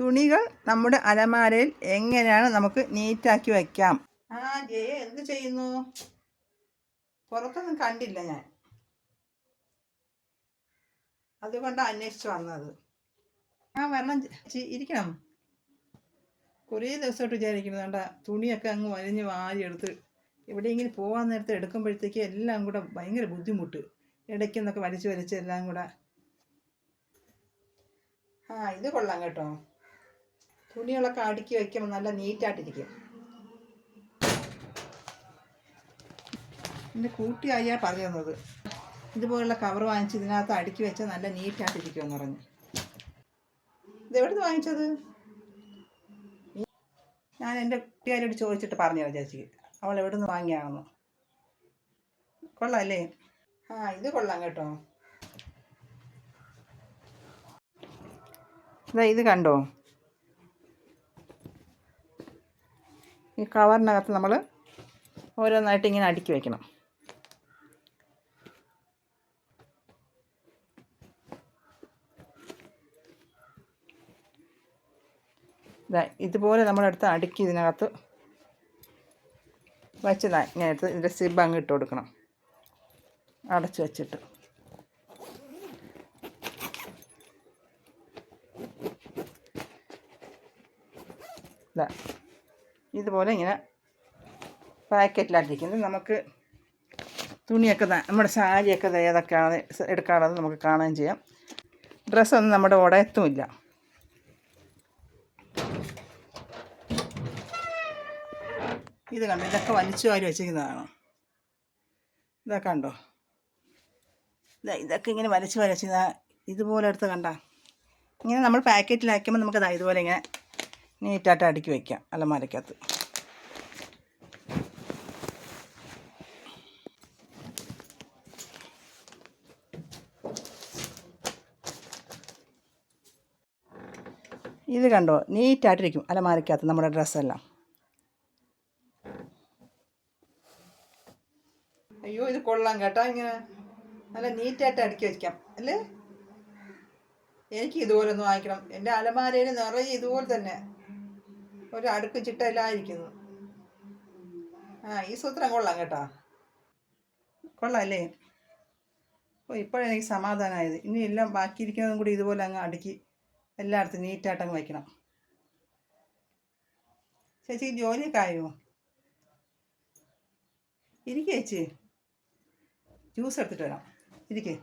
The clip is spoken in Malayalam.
തുണികൾ നമ്മുടെ അലമാരയിൽ എങ്ങനെയാണ് നമുക്ക് നീറ്റാക്കി വയ്ക്കാം ആ ജയ എന്ത് ചെയ്യുന്നു? പുറത്തൊന്നും കണ്ടില്ല ഞാൻ. അതുകൊണ്ടാണ് അന്വേഷിച്ച് വന്നത്. ആ വരണം. ഇരിക്കണം. കുറേ ദിവസമായിട്ട് വിചാരിക്കുന്നത് കണ്ട തുണിയൊക്കെ അങ്ങ് വലിഞ്ഞ് വാരിയെടുത്ത് എവിടെയെങ്കിലും പോകാൻ നേരത്തെ എടുക്കുമ്പോഴത്തേക്ക് എല്ലാം കൂടെ ഭയങ്കര ബുദ്ധിമുട്ട്. ഇടയ്ക്ക് എന്നൊക്കെ വലിച്ച് വലിച്ച് എല്ലാം കൂടെ. ആ ഇത് കൊള്ളാം കേട്ടോ. തുണികളൊക്കെ അടുക്കി വയ്ക്കുമ്പോൾ നല്ല നീറ്റായിട്ടിരിക്കും. എന്റെ കൂട്ടി അയ്യാ പറഞ്ഞു തന്നത് ഇതുപോലുള്ള കവർ വാങ്ങിച്ച് ഇതിനകത്ത് അടുക്കി വെച്ചാൽ നല്ല നീറ്റായിട്ടിരിക്കുമെന്ന് പറഞ്ഞു. ഇതെവിടുന്ന് വാങ്ങിച്ചത്? ഞാൻ എന്റെ കുട്ടികാരോട് ചോദിച്ചിട്ട് പറഞ്ഞു ചേച്ചി. അവൾ എവിടെ നിന്ന് വാങ്ങിയാണെന്ന്. കൊള്ളാം അല്ലേ ആ ഇത് കൊള്ളാം കേട്ടോ. ഇതാ ഇത് കണ്ടോ? ഈ കവറിനകത്ത് നമ്മൾ ഓരോന്നായിട്ട് ഇങ്ങനെ അടുക്കി വയ്ക്കണം ഇതാ ഇതുപോലെ നമ്മളെടുത്ത് അടുക്കി ഇതിനകത്ത് വെച്ചതാ ഞാൻ എടുത്ത് ഇതിന്റെ സിബ് അങ്ങ് ഇട്ട് കൊടുക്കണം. അടച്ചു വെച്ചിട്ട്. ഇതാ ഇതുപോലെ ഇങ്ങനെ പാക്കറ്റിലാക്കിയിരിക്കുന്നത് നമുക്ക് തുണിയൊക്കെ നമ്മുടെ സാരിയൊക്കെ ഏതൊക്കെയാണ് എടുക്കാനുള്ളത് നമുക്ക് കാണുകയും ചെയ്യാം. ഡ്രസ്സൊന്നും നമ്മുടെ ഉടയത്തുമില്ല ഇത് കണ്ടോ? ഇതൊക്കെ വലിച്ചു വാരി വെച്ചിരിക്കുന്നതാണ്. ഇതൊക്കെ കണ്ടോ? ഇതാ ഇതൊക്കെ ഇങ്ങനെ വലിച്ചു വാരി വെച്ചിരുന്ന ഇതുപോലെ എടുത്ത് കണ്ട. ഇങ്ങനെ നമ്മൾ പാക്കറ്റിലാക്കുമ്പോൾ നമുക്കതാ ഇതുപോലെ ഇങ്ങനെ നീറ്റായിട്ട് അടുക്കി വയ്ക്കാം അലമാരക്കകത്ത് ഇത് കണ്ടോ നീറ്റായിട്ടിരിക്കും അലമാരക്കകത്ത് നമ്മുടെ ഡ്രസ്സെല്ലാം. അയ്യോ ഇത് കൊള്ളാം കേട്ടോ ഇങ്ങനെ. നല്ല നീറ്റായിട്ട് അടുക്കി വയ്ക്കാം അല്ലേ? എനിക്ക് ഇതുപോലെ ഒന്ന് വാങ്ങിക്കണം. എന്റെ അലമാരയിൽ നിറയെ ഇതുപോലെ തന്നെ. ഒരു അടുക്ക് ചിട്ടയിലായിരിക്കുന്നു. ആ ഈ സൂത്രം കൊള്ളാം കേട്ടോ. കൊള്ളാം അല്ലേ ഓ ഇപ്പോഴെനിക്ക് സമാധാനമായത്. ഇനി എല്ലാം ബാക്കിയിരിക്കുന്നതും കൂടി ഇതുപോലെ അങ്ങ് അടുക്കി എല്ലായിടത്തും നീറ്റായിട്ട് അങ്ങ് വയ്ക്കണം. ചേച്ചി ജോലിയൊക്കെ ആയോ? ഇരിക്കേ ചേച്ചി. ജ്യൂസ് എടുത്തിട്ട് വരാം. ഇരിക്കേ.